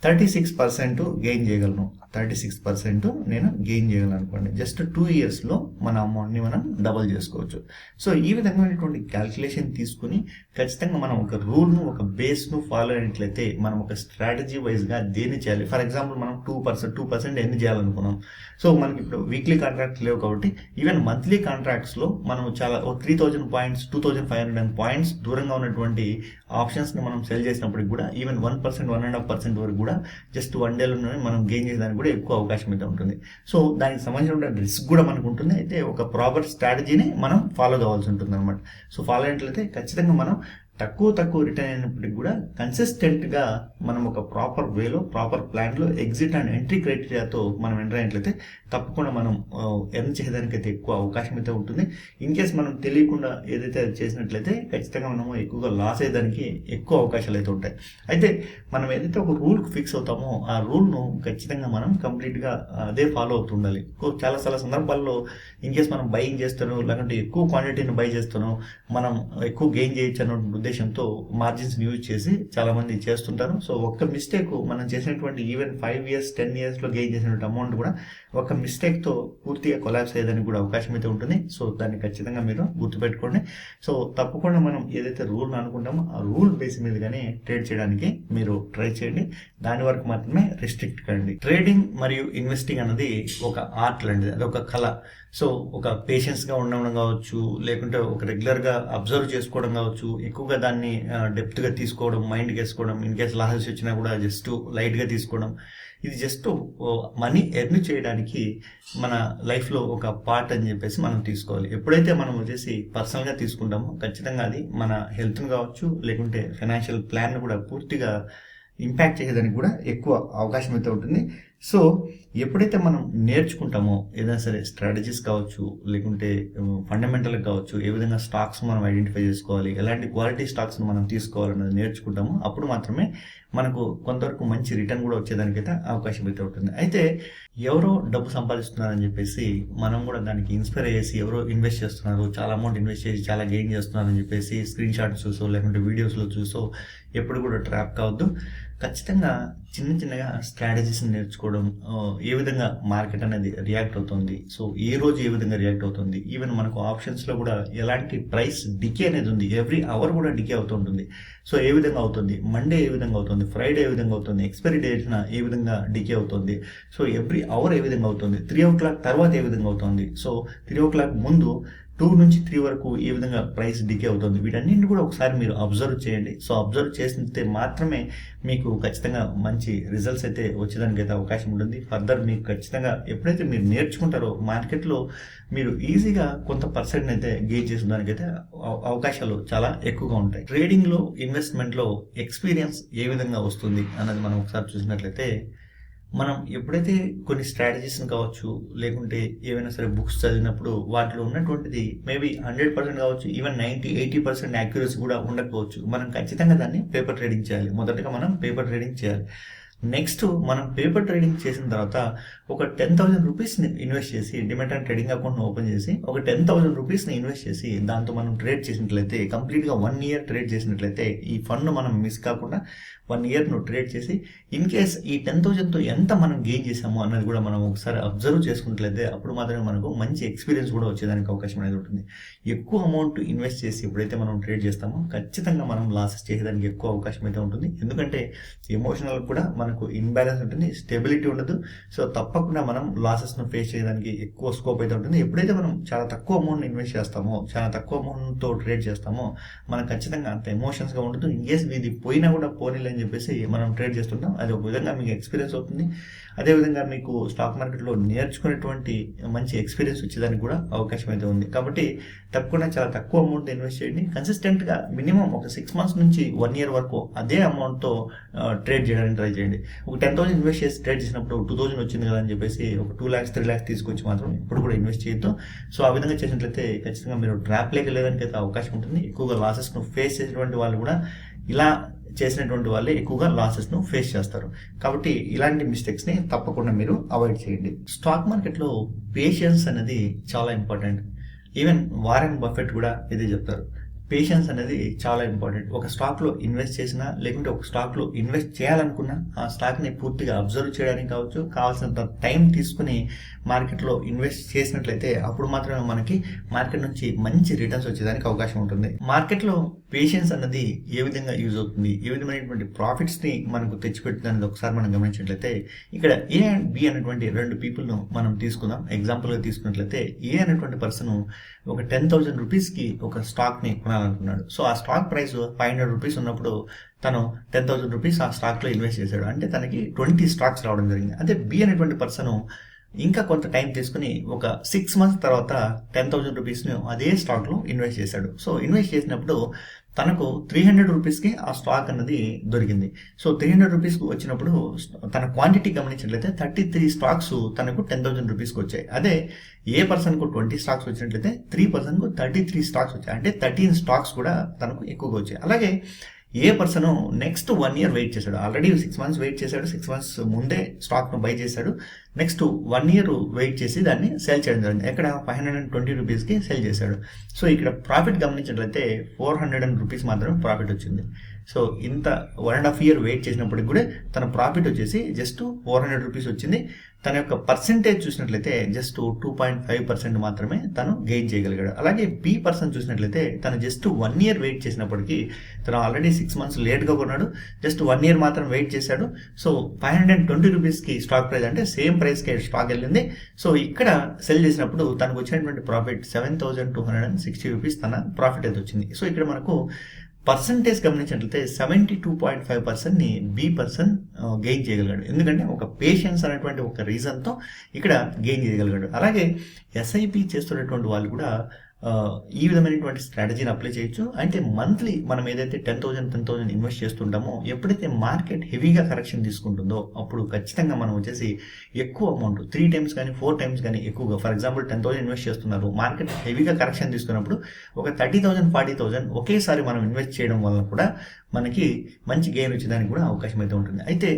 థర్టీ సిక్స్ పర్సెంట్ గెయిన్ చేయగలను. థర్టీ సిక్స్ పర్సెంట్ నేను గెయిన్ చేయాలనుకోండి. జస్ట్ టూ ఇయర్స్లో మన అమౌంట్ని మనం డబల్ చేసుకోవచ్చు. సో ఈ విధమైనటువంటి క్యాల్కులేషన్ తీసుకుని ఖచ్చితంగా మనం ఒక రూల్ను ఒక బేస్ను ఫాలో అయినట్లయితే మనం ఒక స్ట్రాటజీ వైజ్గా దేన్ని చేయాలి? ఫర్ ఎగ్జాంపుల్ మనం టూ పర్సెంట్ టూ పర్సెంట్ ఎన్ని చేయాలనుకున్నాం? సో మనకి ఇప్పుడు వీక్లీ కాంట్రాక్ట్ లేవు కాబట్టి ఈవెన్ మంత్లీ కాంట్రాక్ట్స్లో మనం చాలా ఒక three thousand points two thousand five hundred points దూరంగా ఉన్నటువంటి ఆప్షన్స్ని మనం సెల్ చేసినప్పటికి కూడా even one percent one and half percent వరకు కూడా జస్ట్ వన్ డేలోనే మనం గెయిన్ చేయడానికి కూడా ఎక్కువ అవకాశం అయితే ఉంటుంది. సో దానికి సంబంధించిన రిస్క్ కూడా మనకు ఉంటుంది. అయితే ఒక ప్రాపర్ స్ట్రాటజీని మనం ఫాలో కావాల్సి ఉంటుంది అనమాట సో ఫాలో అయినట్లయితే ఖచ్చితంగా మనం తక్కువ తక్కువ రిటర్న్ అయినప్పటికి కూడా కన్సిస్టెంట్గా మనం ఒక ప్రాపర్ వేలో ప్రాపర్ ప్లాన్లో ఎగ్జిట్ అండ్ ఎంట్రీ క్రైటీరియాతో మనం ఎంటర్ అయినట్లయితే తప్పకుండా మనం ఎర్న్ చేయడానికి అయితే ఎక్కువ అవకాశం అయితే ఉంటుంది. ఇన్ కేస్ మనం తెలియకుండా ఏదైతే అది చేసినట్లయితే ఖచ్చితంగా మనము ఎక్కువగా లాస్ అయ్యేదానికి ఎక్కువ అవకాశాలు అయితే ఉంటాయి. అయితే మనం ఏదైతే ఒక రూల్ ఫిక్స్ అవుతామో ఆ రూల్ను ఖచ్చితంగా మనం కంప్లీట్గా అదే ఫాలో అవుతూ ఉండాలి. చాలా చాలా సందర్భాల్లో ఇన్ కేస్ మనం బయింగ్ చేస్తాను లేకుంటే ఎక్కువ క్వాంటిటీని బై చేస్తాను మనం ఎక్కువ గెయిన్ చేయొచ్చు అన్నటువంటి ఉద్దేశంతో మార్జిన్స్ యూజ్ చేసి చాలామంది చేస్తుంటారు. సో ఒక్క మిస్టేక్ మనం చేసినటువంటి ఈవెన్ ఫైవ్ ఇయర్స్ టెన్ ఇయర్స్లో గెయిన్ చేసినటువంటి అమౌంట్ కూడా ఒక మిస్టేక్తో పూర్తిగా కొలాబ్స్ అయ్యేదానికి కూడా అవకాశం అయితే ఉంటుంది. సో దాన్ని ఖచ్చితంగా మీరు గుర్తుపెట్టుకోండి. సో తప్పకుండా మనం ఏదైతే రూల్ అనుకుంటామో ఆ రూల్ బేస్ మీదగానే ట్రేడ్ చేయడానికి మీరు ట్రై చేయండి. దాని వరకు మాత్రమే రిస్ట్రిక్ట్ కండి. ట్రేడింగ్ మరియు ఇన్వెస్టింగ్ అనేది ఒక ఆర్ట్ లాంటిది. అది ఒక కళ. సో ఒక పేషెన్స్గా ఉండడం కావచ్చు లేకుంటే ఒక రెగ్యులర్గా అబ్జర్వ్ చేసుకోవడం కావచ్చు ఎక్కువగా దాన్ని డెప్త్గా తీసుకోవడం మైండ్కి వేసుకోవడం ఇన్ కేస్ లాసెస్ వచ్చినా కూడా జస్ట్ లైట్గా తీసుకోవడం. ఇది జస్ట్ మనీ ఎర్న్ చేయడానికి మన లైఫ్లో ఒక పార్ట్ అని చెప్పేసి మనం తీసుకోవాలి. ఎప్పుడైతే మనం వచ్చేసి పర్సనల్గా తీసుకుంటామో ఖచ్చితంగా అది మన హెల్త్ను కావచ్చు లేకుంటే ఫైనాన్షియల్ ప్లాన్ కూడా పూర్తిగా ఇంపాక్ట్ చేసేదానికి కూడా ఎక్కువ అవకాశం అయితే ఉంటుంది. సో ఎప్పుడైతే మనం నేర్చుకుంటామో ఏదైనా సరే స్ట్రాటజీస్ కావచ్చు లేకుంటే ఫండమెంటల్ కావచ్చు ఏ విధంగా స్టాక్స్ మనం ఐడెంటిఫై చేసుకోవాలి ఎలాంటి క్వాలిటీ స్టాక్స్ని మనం తీసుకోవాలన్నది నేర్చుకుంటామో అప్పుడు మాత్రమే మనకు కొంతవరకు మంచి రిటర్న్ కూడా వచ్చేదానికైతే అవకాశం అయితే ఉంటుంది. అయితే ఎవరో డబ్బు సంపాదిస్తున్నారని చెప్పేసి మనం కూడా దానికి ఇన్స్పైర్ చేసి ఎవరో ఇన్వెస్ట్ చేస్తున్నారు చాలా అమౌంట్ ఇన్వెస్ట్ చేసి చాలా గెయిన్ చేస్తున్నారని చెప్పేసి స్క్రీన్ షాట్స్ చూసో లేకుంటే వీడియోస్లో చూసో ఎప్పుడు కూడా ట్రాప్ కావద్దు. ఖచ్చితంగా చిన్న చిన్నగా స్ట్రాటజీస్ నేర్చుకోవడం ఏ విధంగా మార్కెట్ అనేది రియాక్ట్ అవుతుంది. సో ఏ రోజు ఏ విధంగా రియాక్ట్ అవుతుంది? ఈవెన్ మనకు ఆప్షన్స్లో కూడా ఎలాంటి ప్రైస్ డికే అనేది ఉంది. ఎవ్రీ అవర్ కూడా డికే అవుతుంటుంది సో ఏ విధంగా అవుతుంది? మండే ఏ విధంగా అవుతుంది? ఫ్రైడే ఏ విధంగా అవుతుంది? ఎక్స్పైరీ డేట్న ఏ విధంగా డికే అవుతుంది? సో ఎవ్రీ అవర్ ఏ విధంగా అవుతుంది? త్రీ ఓ క్లాక్ తర్వాత ఏ విధంగా అవుతుంది? సో త్రీ ఓ క్లాక్ ముందు టూ నుంచి త్రీ వరకు ఏ విధంగా ప్రైస్ డికే అవుతుంది వీటన్నింటిని కూడా ఒకసారి మీరు అబ్జర్వ్ చేయండి. సో అబ్జర్వ్ చేస్తే మాత్రమే మీకు ఖచ్చితంగా మంచి రిజల్ట్స్ అయితే వచ్చేదానికి అయితే అవకాశం ఉంటుంది. ఫర్దర్ మీకు ఖచ్చితంగా ఎప్పుడైతే మీరు నేర్చుకుంటారో మార్కెట్లో మీరు ఈజీగా కొంత పర్సెంట్ అయితే గెయిన్ చేసేదానికైతే అవ- అవకాశాలు చాలా ఎక్కువగా ఉంటాయి. ట్రేడింగ్లో ఇన్వెస్ట్మెంట్లో ఎక్స్పీరియన్స్ ఏ విధంగా వస్తుంది అన్నది మనం ఒకసారి చూసినట్లయితే మనం ఎప్పుడైతే కొన్ని స్ట్రాటజీస్ని కావచ్చు లేకుంటే ఏవైనా సరే బుక్స్ చదివినప్పుడు వాటిలో ఉన్నటువంటిది మేబీ హండ్రెడ్ పర్సెంట్ కావచ్చు even ninety eighty percent accuracy కూడా ఉండకపోవచ్చు. మనం ఖచ్చితంగా దాన్ని పేపర్ ట్రేడింగ్ చేయాలి. మొదటగా మనం పేపర్ ట్రేడింగ్ చేయాలి. నెక్స్ట్ మనం పేపర్ ట్రేడింగ్ చేసిన తర్వాత ఒక టెన్ థౌసండ్ రూపీస్ని ఇన్వెస్ట్ చేసి డిమెట్ అండ్ ట్రేడింగ్ అకౌంట్ని ఓపెన్ చేసి ఒక టెన్ థౌసండ్ రూపీస్ని ఇన్వెస్ట్ చేసి దాంతో మనం ట్రేడ్ చేసినట్లయితే కంప్లీట్గా వన్ ఇయర్ ట్రేడ్ చేసినట్లయితే ఈ ఫండ్ మనం మిస్ కాకుండా వన్ ఇయర్ నువ్వు ట్రేడ్ చేసి ఇన్ కేస్ ఈ టెన్ థౌజండ్తో ఎంత మనం గెయిన్ చేసామో అన్నది కూడా మనం ఒకసారి అబ్జర్వ్ చేసుకున్నట్లయితే అప్పుడు మాత్రమే మనకు మంచి ఎక్స్పీరియన్స్ కూడా వచ్చేదానికి అవకాశం అనేది ఉంటుంది. ఎక్కువ అమౌంట్ ఇన్వెస్ట్ చేసి ఎప్పుడైతే మనం ట్రేడ్ చేస్తామో ఖచ్చితంగా మనం లాసెస్ చేసేదానికి ఎక్కువ అవకాశం అయితే ఉంటుంది. ఎందుకంటే ఎమోషనల్ కూడా మనకు ఇన్బ్యాలెన్స్ ఉంటుంది స్టెబిలిటీ ఉండదు. సో తప్పకుండా మనం లాసెస్ను ఫేస్ చేయడానికి ఎక్కువ స్కోప్ అయితే ఉంటుంది. ఎప్పుడైతే మనం చాలా తక్కువ అమౌంట్ ఇన్వెస్ట్ చేస్తామో చాలా తక్కువ అమౌంట్తో ట్రేడ్ చేస్తామో మనం ఖచ్చితంగా అంత ఎమోషన్స్గా ఉండదు. ఇన్ కేస్ ఇది పోయినా కూడా పోనీలే అని చెప్పేసి మనం ట్రేడ్ చేస్తుంటాం. అది ఒక విధంగా మీకు ఎక్స్పీరియన్స్ అవుతుంది. అదేవిధంగా మీకు స్టాక్ మార్కెట్లో నేర్చుకునేటువంటి మంచి ఎక్స్పీరియన్స్ వచ్చేదానికి కూడా అవకాశం అయితే ఉంది. కాబట్టి తప్పకుండా చాలా తక్కువ అమౌంట్ ఇన్వెస్ట్ చేయండి. కన్సిస్టెంట్గా మినిమం ఒక సిక్స్ మంత్స్ నుంచి వన్ ఇయర్ వరకు అదే అమౌంట్తో ట్రేడ్ చేయడానికి ట్రై చేయండి. ఒక టెన్ థౌసండ్ ఇన్వెస్ట్ చేసి ట్రేడ్ చేసినప్పుడు టూ థౌసండ్ వచ్చింది కదా అని చెప్పేసి ఒక టూ ల్యాక్స్ త్రీ ల్యాక్స్ తీసుకొచ్చి మాత్రం ఇప్పుడు కూడా ఇన్వెస్ట్ చేయొద్దు. సో ఆ విధంగా చేసినట్లయితే ఖచ్చితంగా మీరు ట్రాప్లోకి వెళ్ళడానికి అయితే అవకాశం ఉంటుంది. ఎక్కువగా లాసెస్ను ఫేస్ చేసేటువంటి వాళ్ళు కూడా ఇలా చేసినటువంటి వాళ్ళే ఎక్కువగా లాసెస్ను ఫేస్ చేస్తారు. కాబట్టి ఇలాంటి మిస్టేక్స్ని తప్పకుండా మీరు అవాయిడ్ చేయండి. స్టాక్ మార్కెట్లో పేషెన్స్ అనేది చాలా ఇంపార్టెంట్ ఈవెన్ వారెన్ బఫెట్ కూడా ఇదే చెప్తారు. పేషెన్స్ అనేది చాలా ఇంపార్టెంట్ ఒక స్టాక్లో ఇన్వెస్ట్ చేసినా లేకుంటే ఒక స్టాక్లో ఇన్వెస్ట్ చేయాలనుకున్నా ఆ స్టాక్ని పూర్తిగా అబ్జర్వ్ చేయడానికి కావచ్చు కావాల్సినంత టైం తీసుకుని మార్కెట్లో ఇన్వెస్ట్ చేసినట్లయితే అప్పుడు మాత్రమే మనకి మార్కెట్ నుంచి మంచి రిటర్న్స్ వచ్చేదానికి అవకాశం ఉంటుంది. మార్కెట్లో పేషెన్స్ అన్నది ఏ విధంగా యూజ్ అవుతుంది? ఏ విధమైనటువంటి ప్రాఫిట్స్ని మనకు తెచ్చిపెడుతుంది అనేది ఒకసారి మనం గమనించినట్లయితే ఇక్కడ ఏ అండ్ బి అనేటువంటి రెండు పీపుల్ను మనం తీసుకుందాం. ఎగ్జాంపుల్గా తీసుకున్నట్లయితే ఏ అనేటువంటి పర్సన్ ఒక టెన్ థౌసండ్ రూపీస్కి ఒక స్టాక్ని అనుకున్నాడు. సో ఆ stock price five hundred rupees ఉన్నప్పుడు తను టెన్ థౌసండ్ రూపీస్ ఆ స్టాక్లో ఇన్వెస్ట్ చేశాడు. అంటే తనకి ట్వంటీ స్టాక్స్ రావడం జరిగింది. అదే బి అనేటువంటి పర్సన్ ఇంకా కొంత టైం తీసుకుని ఒక సిక్స్ మంత్స్ తర్వాత టెన్ థౌసండ్ రూపీస్ను అదే స్టాక్లో ఇన్వెస్ట్ చేశాడు. సో ఇన్వెస్ట్ చేసినప్పుడు తనకు త్రీ హండ్రెడ్ రూపీస్కి ఆ స్టాక్ అన్నది దొరికింది. సో త్రీ హండ్రెడ్ రూపీస్కి వచ్చినప్పుడు తన క్వాంటిటీ గమనించినట్లయితే థర్టీ త్రీ స్టాక్స్ తనకు టెన్ థౌసండ్ రూపీస్కి వచ్చాయి. అదే ఏ పర్సన్కు ట్వంటీ స్టాక్స్ వచ్చినట్లయితే త్రీ పర్సన్కు థర్టీ త్రీ స్టాక్స్ వచ్చాయి. అంటే థర్టీన్ స్టాక్స్ కూడా తనకు ఎక్కువగా వచ్చాయి. అలాగే A person next one year wait చేశాడు? ఆల్రెడీ సిక్స్ మంత్స్ వెయిట్ చేశాడు. సిక్స్ మంత్స్ ముందే స్టాక్ను బై చేశాడు. నెక్స్ట్ వన్ ఇయర్ వెయిట్ చేసి దాన్ని సెల్ చేయడం జరిగింది. ఎక్కడ? ఫైవ్ హండ్రెడ్ అండ్ ట్వంటీ రూపీస్కి సెల్ చేశాడు. సో ఇక్కడ ప్రాఫిట్ గమనించినట్లయితే ఫోర్ హండ్రెడ్ అండ్ రూపీస్ మాత్రమే ప్రాఫిట్ వచ్చింది. సో ఇంత one and half year wait చేసినప్పటికి కూడా తన ప్రాఫిట్ వచ్చేసి జస్ట్ ఫోర్ హండ్రెడ్ రూపీస్ వచ్చింది. తన యొక్క పర్సెంటేజ్ చూసినట్లయితే just two point five percent మాత్రమే తను గెయిన్ చేయగలిగాడు. అలాగే బి పర్సన్ చూసినట్లయితే తను జస్ట్ వన్ ఇయర్ వెయిట్ చేసినప్పటికీ తను ఆల్రెడీ సిక్స్ మంత్స్ లేట్గా కొన్నాడు. జస్ట్ వన్ ఇయర్ మాత్రం వెయిట్ చేశాడు. So five hundred and twenty రూపీస్కి స్టాక్ ప్రైస్ అంటే సేమ్ ప్రైస్కి స్టాక్ వెళ్ళింది. సో ఇక్కడ సెల్ చేసినప్పుడు తనకు వచ్చినటువంటి profit seven thousand two hundred and sixty rupees తన ప్రాఫిట్ అయితే వచ్చింది. సో ఇక్కడ మనకు పర్సంటేజ్ గమనించినట్లయితే సెవెంటీ టూ పాయింట్ ఫైవ్ పర్సెంట్ని బి పర్సన్ గెయిన్ చేయగలిగాడు. ఎందుకంటే ఒక పేషెన్స్ అనేటువంటి ఒక రీజన్తో ఇక్కడ గెయిన్ చేయగలిగాడు. అలాగే ఎస్ఐపి చేస్తున్నటువంటి వాళ్ళు కూడా ఈ విధమైనటువంటి స్ట్రాటజీని అప్లై చేయొచ్చు. అంటే మంత్లీ మనం ఏదైతే ten thousand ten thousand invest చేస్తుంటామో ఎప్పుడైతే మార్కెట్ హెవీగా కరెక్షన్ తీసుకుంటుందో అప్పుడు ఖచ్చితంగా మనం వచ్చేసి ఎక్కువ అమౌంట్ త్రీ టైమ్స్ కానీ ఫోర్ టైమ్స్ కానీ ఎక్కువగా for example ten thousand invest చేస్తున్నారు మార్కెట్ హెవీగా కరెక్షన్ తీసుకున్నప్పుడు ఒక థర్టీ థౌసండ్ ఫార్టీ థౌసండ్ ఒకేసారి మనం ఇన్వెస్ట్ చేయడం వల్ల కూడా మనకి మంచి గెయిన్ వచ్చేదానికి కూడా అవకాశం అయితే ఉంటుంది. అయితే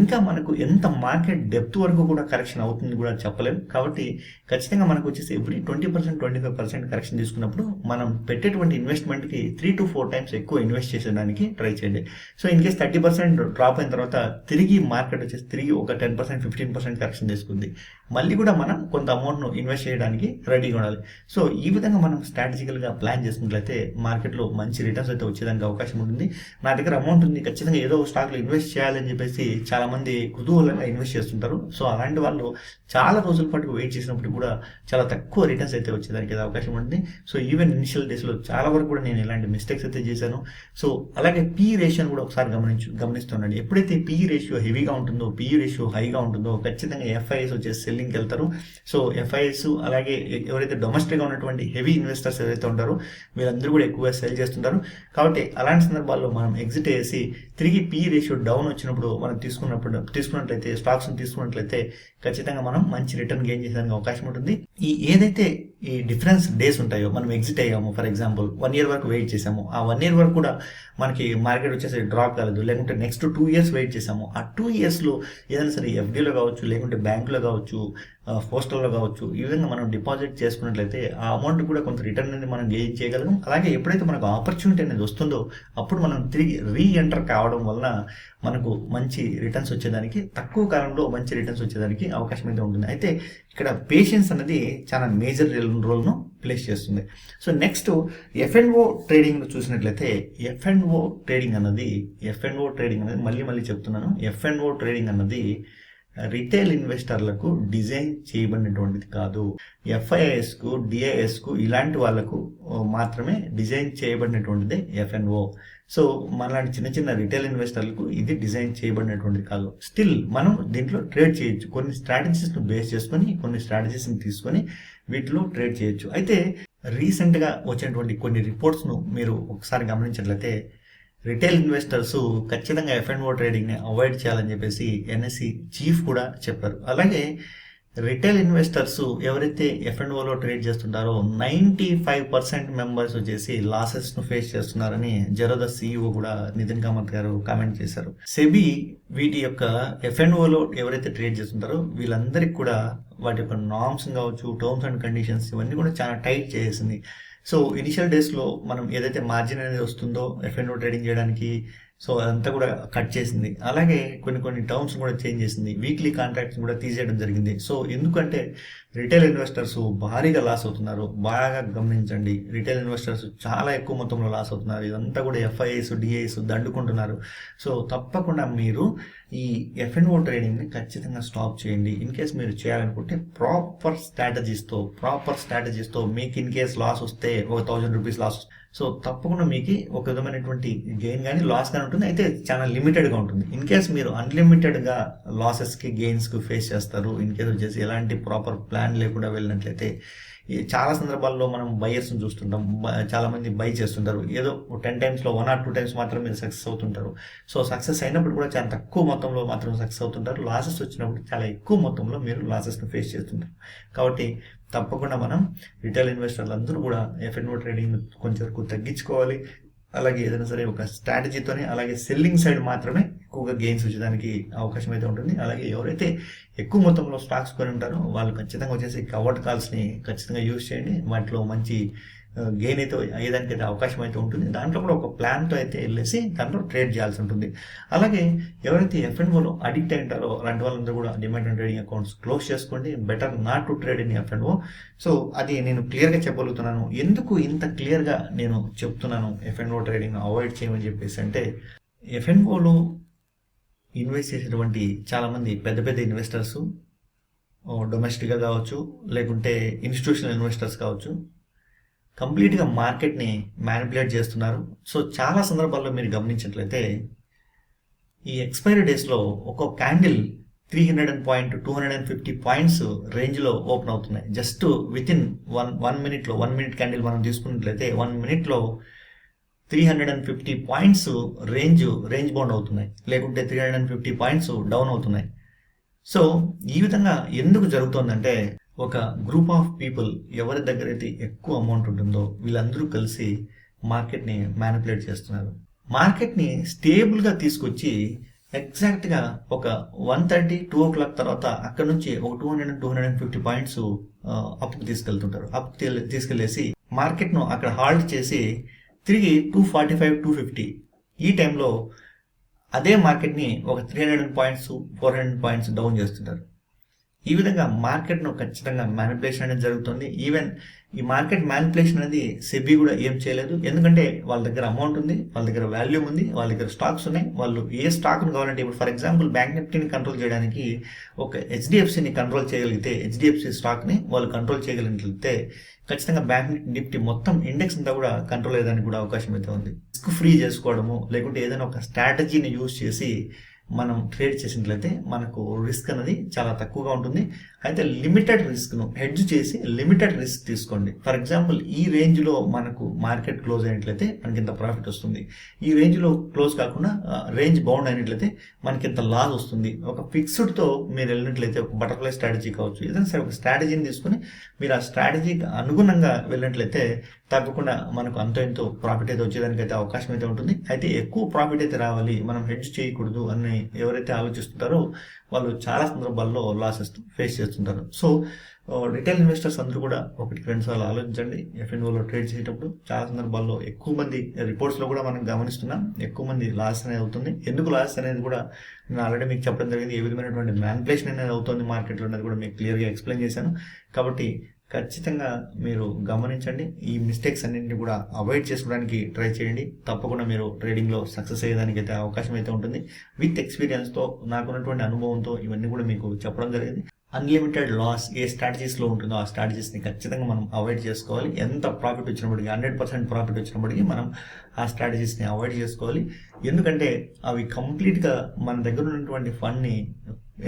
ఇంకా మనకు ఎంత మార్కెట్ డెప్త్ వరకు కూడా కరెక్షన్ అవుతుంది కూడా చెప్పలేము కాబట్టి ఖచ్చితంగా మనకు వచ్చేసి every twenty percent twenty five percent correction తీసుకున్నప్పుడు మనం పెట్టేటువంటి ఇన్వెస్ట్మెంట్కి త్రీ టు ఫోర్ టైమ్స్ ఎక్కువ ఇన్వెస్ట్ చేసేదానికి ట్రై చేయండి. So in case thirty percent drop అయిన తర్వాత తిరిగి మార్కెట్ వచ్చేసి తిరిగి ఒక ten percent fifteen percent correction తీసుకుంది. మళ్ళీ కూడా మనం కొంత అమౌంట్ను ఇన్వెస్ట్ చేయడానికి రెడీగా ఉండాలి. సో ఈ విధంగా మనం స్ట్రాటజికల్గా ప్లాన్ చేసుకున్నట్లయితే మార్కెట్లో మంచి రిటర్న్స్ అయితే వచ్చేదానికి అవకాశం ఉంటుంది. నా దగ్గర అమౌంట్ ఉంది. ఖచ్చితంగా ఏదో ఒక స్టాక్లో ఇన్వెస్ట్ చేయాలని చెప్పేసి చాలా మంది కుతూహలంగా ఇన్వెస్ట్ చేస్తుంటారు. సో అలాంటి వాళ్ళు చాలా రోజుల పాటు వెయిట్ చేసినప్పుడు కూడా చాలా తక్కువ రిటర్న్స్ అయితే వచ్చేదానికి అవకాశం ఉంటుంది. సో ఈవెన్ ఇనిషియల్ డేస్లో చాలా వరకు కూడా నేను ఇలాంటి మిస్టేక్స్ అయితే చేశాను. సో అలాగే పీ రేషియోని కూడా ఒకసారి గమనించు గమనిస్తున్నాను ఎప్పుడైతే పీ రేషియో హెవీగా ఉంటుందో పీ రేషియో హైగా ఉంటుందో ఖచ్చితంగా ఎఫ్ఐఎస్ వచ్చేసి సెల్లింగ్కి వెళ్తారు. సో ఎఫ్ఐఎస్ అలాగే ఎవరైతే డొమెస్టిక్గా ఉన్నటువంటి హెవీ ఇన్వెస్టర్స్ ఎవరైతే ఉంటారో వీళ్ళందరూ కూడా ఎక్కువగా సెల్ చేస్తుంటారు. కాబట్టి అలాంటి సందర్భాల్లో మనం ఎగ్జిట్ చేసి తిరిగి పీ రేషియో డౌన్ వచ్చినప్పుడు మనం తీసుకున్నప్పుడు తీసుకున్నట్లయితే స్టాక్స్ తీసుకున్నట్లయితే ఖచ్చితంగా మనం మంచి రిటర్న్ గెయిన్ చేసేదానికి అవకాశం ఉంటుంది. ఈ ఏదైతే ఈ డిఫరెన్స్ డేస్ ఉంటాయో మనం ఎగ్జిట్ అయ్యాము ఫర్ ఎగ్జాంపుల్ వన్ ఇయర్ వరకు వెయిట్ చేసాము ఆ వన్ ఇయర్ వరకు కూడా మనకి మార్కెట్ వచ్చేసరికి డ్రాప్ కాలేదు. లేకుంటే నెక్స్ట్ టూ ఇయర్స్ వెయిట్ చేసాము ఆ టూ ఇయర్స్లో ఏదైనా సరే ఎఫ్డీలో కావచ్చు లేకుంటే బ్యాంకులో కావచ్చు పోస్టల్లో కావచ్చు ఈ విధంగా మనం డిపాజిట్ చేసుకున్నట్లయితే ఆ అమౌంట్ కూడా కొంత రిటర్న్ అనేది మనం గెయిన్ చేయగలం అలాగే ఎప్పుడైతే మనకు ఆపర్చునిటీ అనేది వస్తుందో అప్పుడు మనం తిరిగి రీ ఎంటర్ కావడం వలన మనకు మంచి రిటర్న్స్ వచ్చేదానికి తక్కువ కాలంలో మంచి రిటర్న్స్ వచ్చేదానికి అవకాశం అయితే ఉంటుంది. అయితే ఇక్కడ పేషెన్స్ అనేది చాలా మేజర్ రోల్ను ప్లేస్ చేస్తుంది. సో నెక్స్ట్ ఎఫ్ఎన్ఓ ట్రేడింగ్ చూసినట్లయితే ఎఫ్ఎన్ఓ ట్రేడింగ్ అన్నది ఎఫ్ఎన్ఓ ట్రేడింగ్ అనేది మళ్ళీ మళ్ళీ చెప్తున్నాను. ఎఫ్ఎన్ఓ ట్రేడింగ్ అన్నది రిటైల్ ఇన్వెస్టర్లకు డిజైన్ చేయబడినటువంటిది కాదు. ఎఫ్ఐఐఎస్కు డిఐఎస్కు ఇలాంటి వాళ్ళకు మాత్రమే డిజైన్ చేయబడినటువంటిదే ఎఫ్ఎన్ఓ సో మనలాంటి చిన్న చిన్న రిటైల్ ఇన్వెస్టర్లకు ఇది డిజైన్ చేయబడినటువంటిది కాదు స్టిల్ మనం దీంట్లో ట్రేడ్ చేయొచ్చు. కొన్ని స్ట్రాటజీస్ను బేస్ చేసుకొని కొన్ని స్ట్రాటజీస్ని తీసుకొని వీటిలో ట్రేడ్ చేయొచ్చు. అయితే రీసెంట్గా వచ్చినటువంటి కొన్ని రిపోర్ట్స్ను మీరు ఒకసారి గమనించినట్లయితే రిటైల్ ఇన్వెస్టర్స్ ఖచ్చితంగా ఎఫ్ఎన్ఓ ట్రేడింగ్ని అవాయిడ్ చేయాలని చెప్పేసి ఎన్ఎస్సి చీఫ్ కూడా చెప్పారు. అలాగే రిటైల్ ఇన్వెస్టర్స్ ఎవరైతే ఎఫ్ఎన్ఓలో ట్రేడ్ చేస్తుంటారో నైంటీ ఫైవ్ పర్సెంట్ మెంబర్స్ వచ్చేసి లాసెస్ను ఫేస్ చేస్తున్నారని జరోదా సీఈఓ కూడా నితిన్ కామత్ గారు కామెంట్ చేశారు. సెబీ వీటి యొక్క ఎఫ్ఎన్ఓలో ఎవరైతే ట్రేడ్ చేస్తుంటారో వీళ్ళందరికీ కూడా వాటి యొక్క నామ్స్ కావచ్చు టర్మ్స్ అండ్ కండిషన్స్ ఇవన్నీ కూడా చాలా టైట్ చేసింది. సో ఇనిషియల్ డేస్లో మనం ఏదైతే మార్జిన్ అనేది వస్తుందో ఎఫ్ఎన్ఓ ట్రేడింగ్ చేయడానికి సో అదంతా కూడా కట్ చేసింది. అలాగే కొన్ని కొన్ని టర్మ్స్ కూడా చేంజ్ చేసింది. వీక్లీ కాంట్రాక్ట్స్ కూడా తీసేయడం జరిగింది. సో ఎందుకంటే రిటైల్ ఇన్వెస్టర్స్ భారీగా లాస్ అవుతున్నారు. బాగా గమనించండి. రిటైల్ ఇన్వెస్టర్స్ చాలా ఎక్కువ మొత్తంలో లాస్ అవుతున్నారు. ఇదంతా కూడా ఎఫ్ఐఎస్ డిఐఎస్ దండుకుంటున్నారు. సో తప్పకుండా మీరు ఈ ఎఫ్ఎన్ఓ ట్రేడింగ్ని ఖచ్చితంగా స్టాప్ చేయండి. ఇన్ కేస్ మీరు చేయాలనుకుంటే ప్రాపర్ స్ట్రాటజీస్తో ప్రాపర్ స్ట్రాటజీస్తో మీకు ఇన్ కేస్ లాస్ వస్తే ఒక థౌజండ్ రూపీస్ లాస్ సో తప్పకుండా మీకు ఒక విధమైనటువంటి గెయిన్ కానీ లాస్ కానీ ఉంటుంది. అయితే చాలా లిమిటెడ్గా ఉంటుంది. ఇన్ కేస్ మీరు అన్లిమిటెడ్గా లాసెస్కి గెయిన్స్కి ఫేస్ చేస్తారు ఇన్ కేస్ వచ్చేసి ఎలాంటి ప్రాపర్ ప్లాన్ లేకుండా వెళ్ళినట్లయితే చాలా సందర్భాల్లో మనం బయర్స్ని చూస్తుంటాం. చాలామంది చాలా మంది బై చేస్తుంటారు. ఏదో టెన్ టైమ్స్లో వన్ ఆర్ టూ టైమ్స్ మాత్రం మీరు సక్సెస్ అవుతుంటారు. సో సక్సెస్ అయినప్పుడు కూడా చాలా తక్కువ మొత్తంలో మాత్రం సక్సెస్ అవుతుంటారు. లాసెస్ వచ్చినప్పుడు చాలా ఎక్కువ మొత్తంలో మీరు లాసెస్ని ఫేస్ చేస్తుంటారు. కాబట్టి తప్పకుండా మనం రిటైల్ ఇన్వెస్టర్లు అందరూ కూడా ఎఫ్ఎన్ఓ ట్రేడింగ్ కొంచెం వరకు తగ్గించుకోవాలి. అలాగే ఏదైనా సరే ఒక స్ట్రాటజీతోనే అలాగే సెల్లింగ్ సైడ్ మాత్రమే ఎక్కువగా గెయిన్స్ వచ్చేదానికి అవకాశం అయితే ఉంటుంది. అలాగే ఎవరైతే ఎక్కువ మొత్తంలో స్టాక్స్ కొని ఉంటారో వాళ్ళు ఖచ్చితంగా వచ్చేసి కవర్డ్ కాల్స్ని ఖచ్చితంగా యూజ్ చేయండి. వాటిలో మంచి గెయిన్ అయితే అయ్యేదానికి అయితే అవకాశం అయితే ఉంటుంది. దాంట్లో కూడా ఒక ప్లాన్తో అయితే వెళ్ళేసి దాంట్లో ట్రేడ్ చేయాల్సి ఉంటుంది. అలాగే ఎవరైతే ఎఫ్ఎన్ఓలో అడిక్ట్ అయి ఉంటారో అలాంటి వాళ్ళందరూ కూడా demand and trading accounts close చేసుకోండి. Better not to trade in FnO so అది నేను క్లియర్గా చెప్పగలుగుతున్నాను. ఎందుకు ఇంత క్లియర్గా నేను చెప్తున్నాను ఎఫ్ఎన్ఓ ట్రేడింగ్ అవాయిడ్ చేయమని చెప్పేసి అంటే ఎఫ్ఎన్ఓలో ఇన్వెస్ట్ చేసేటువంటి చాలామంది పెద్ద పెద్ద ఇన్వెస్టర్స్ డొమెస్టిక్గా కావచ్చు లేకుంటే ఇన్స్టిట్యూషనల్ ఇన్వెస్టర్స్ కావచ్చు కంప్లీట్గా మార్కెట్ని మ్యానిపులేట్ చేస్తున్నారు. సో చాలా సందర్భాల్లో మీరు గమనించినట్లయితే ఈ ఎక్స్పైరీ డేస్లో ఒక్కొక్క candle three hundred and point two hundred and fifty points రేంజ్లో ఓపెన్ అవుతున్నాయి. Just within one one మినిట్లో వన్ మినిట్ క్యాండిల్ మనం తీసుకున్నట్లయితే వన్ మినిట్లో three hundred and fifty points range range bound అవుతున్నాయి. లేకుంటే three hundred and fifty points down అవుతున్నాయి. So ఈ విధంగా ఎందుకు జరుగుతోందంటే ఒక గ్రూప్ ఆఫ్ పీపుల్ ఎవరి దగ్గర అయితే ఎక్కువ అమౌంట్ ఉంటుందో వీళ్ళందరూ కలిసి మార్కెట్ని మ్యానిపులేట్ చేస్తున్నారు. మార్కెట్ని స్టేబుల్గా తీసుకొచ్చి ఎగ్జాక్ట్గా ఒక one thirty two o'clock తర్వాత అక్కడ నుంచి ఒక two hundred two hundred and fifty points అప్కి తీసుకెళ్తుంటారు. అప్ తీసుకెళ్ళేసి మార్కెట్ను అక్కడ హాల్ట్ చేసి తిరిగి two forty five two fifty ఈ టైంలో అదే మార్కెట్ని ఒక three hundred points four hundred points down చేస్తుంటారు ఈ విధంగా మార్కెట్ను ఖచ్చితంగా మ్యానిపులేషన్ అనేది జరుగుతుంది. ఈవెన్ ఈ మార్కెట్ మ్యానిపులేషన్ అనేది సెబీ కూడా ఏం చేయలేదు. ఎందుకంటే వాళ్ళ దగ్గర అమౌంట్ ఉంది వాళ్ళ దగ్గర వాల్యూమ్ ఉంది వాళ్ళ దగ్గర స్టాక్స్ ఉన్నాయి. వాళ్ళు ఏ స్టాక్ను కావాలంటే ఇప్పుడు ఫర్ ఎగ్జాంపుల్ బ్యాంక్ నిఫ్టీని కంట్రోల్ చేయడానికి ఒక హెచ్డిఎఫ్సిని కంట్రోల్ చేయగలిగితే హెచ్డిఎఫ్సి స్టాక్ని వాళ్ళు కంట్రోల్ చేయగలిగితే ఖచ్చితంగా బ్యాంక్ నిఫ్టీ మొత్తం ఇండెక్స్ అంతా కూడా కంట్రోల్ అయ్యేదానికి కూడా అవకాశం అయితే ఉంది. రిస్క్ ఫ్రీ చేసుకోవడము లేకుంటే ఏదైనా ఒక స్ట్రాటజీని యూజ్ చేసి మనం ట్రేడ్ చేసినట్లయితే మనకు రిస్క్ అనేది చాలా తక్కువగా ఉంటుంది. అయితే లిమిటెడ్ రిస్క్ను హెడ్జ్ చేసి లిమిటెడ్ రిస్క్ తీసుకోండి. ఫర్ ఎగ్జాంపుల్ ఈ రేంజ్లో మనకు మార్కెట్ క్లోజ్ అయినట్లయితే మనకి ఇంత ప్రాఫిట్ వస్తుంది. ఈ రేంజ్లో క్లోజ్ కాకుండా రేంజ్ బౌండ్ అయినట్లయితే మనకి ఇంత లాస్ వస్తుంది. ఒక ఫిక్స్డ్తో మీరు వెళ్ళినట్లయితే ఒక బటర్ఫ్లై స్ట్రాటజీ కావచ్చు. ఏదైనా సరే ఒక స్ట్రాటజీని తీసుకుని మీరు ఆ స్ట్రాటజీకి అనుగుణంగా వెళ్ళినట్లయితే తప్పకుండా మనకు అంతో ఎంతో ప్రాఫిట్ అయితే వచ్చేదానికి అయితే అవకాశం అయితే ఉంటుంది. అయితే ఎక్కువ ప్రాఫిట్ అయితే రావాలి. మనం హెడ్జ్ చేయకూడదు అని ఎవరైతే ఆలోచిస్తుంటారో వాళ్ళు చాలా సందర్భాల్లో లాసెస్ ఫేస్ చేస్తుంటారు. సో రిటైల్ ఇన్వెస్టర్స్ అందరూ కూడా ఒకటికి రెండు సార్లు ఆలోచించండి. ఎఫ్ఎన్ఓలో ట్రేడ్ చేసేటప్పుడు చాలా సందర్భాల్లో ఎక్కువ మంది రిపోర్ట్స్లో కూడా మనం గమనిస్తున్నాం. ఎక్కువ మంది లాస్ అనేది అవుతుంది. ఎందుకు లాస్ అనేది కూడా నేను ఆల్రెడీ మీకు చెప్పడం జరిగింది. ఏ విధమైనటువంటి మ్యానిపులేషన్ అనేది అవుతుంది మార్కెట్లో అనేది కూడా మీకు క్లియర్గా ఎక్స్ప్లెయిన్ చేశాను. కాబట్టి ఖచ్చితంగా మీరు గమనించండి. ఈ మిస్టేక్స్ అన్నింటినీ కూడా అవాయిడ్ చేసుకోవడానికి ట్రై చేయండి. తప్పకుండా మీరు ట్రేడింగ్లో సక్సెస్ అయ్యేదానికి అయితే అవకాశం అయితే ఉంటుంది. విత్ ఎక్స్పీరియన్స్తో నాకున్నటువంటి అనుభవంతో ఇవన్నీ కూడా మీకు చెప్పడం జరిగింది. అన్లిమిటెడ్ లాస్ ఏ స్ట్రాటజీస్లో ఉంటుందో ఆ స్ట్రాటజీస్ని ఖచ్చితంగా మనం అవాయిడ్ చేసుకోవాలి. ఎంత ప్రాఫిట్ వచ్చినప్పటికీ హండ్రెడ్ పర్సెంట్ ప్రాఫిట్ వచ్చినప్పటికీ మనం ఆ స్ట్రాటజీస్ని అవాయిడ్ చేసుకోవాలి. ఎందుకంటే అవి కంప్లీట్గా మన దగ్గర ఉన్నటువంటి ఫండ్ని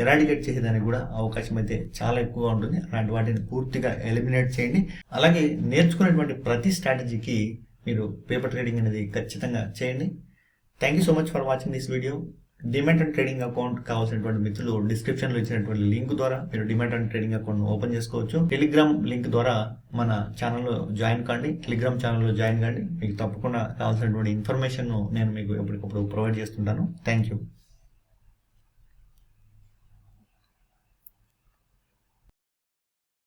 ఎరాడికేట్ చేసేదానికి కూడా అవకాశం అయితే చాలా ఎక్కువగా ఉంటుంది. అలాంటి వాటిని పూర్తిగా ఎలిమినేట్ చేయండి. అలాగే నేర్చుకునేటువంటి ప్రతి స్ట్రాటజీకి మీరు పేపర్ ట్రేడింగ్ అనేది ఖచ్చితంగా చేయండి. Thank you so much for watching this video demat and trading account కావాల్సినటువంటి మిత్రులు డిస్క్రిప్షన్లో ఇచ్చినటువంటి లింక్ ద్వారా మీరు demat and trading account open చేసుకోవచ్చు. టెలిగ్రామ్ లింక్ ద్వారా మన ఛానల్లో జాయిన్ కాండి. టెలిగ్రామ్ ఛానల్లో జాయిన్ కాండి. మీకు తప్పకుండా కావాల్సినటువంటి ఇన్ఫర్మేషన్ నేను మీకు ఎప్పటికప్పుడు ప్రొవైడ్ చేస్తుంటాను. Thank you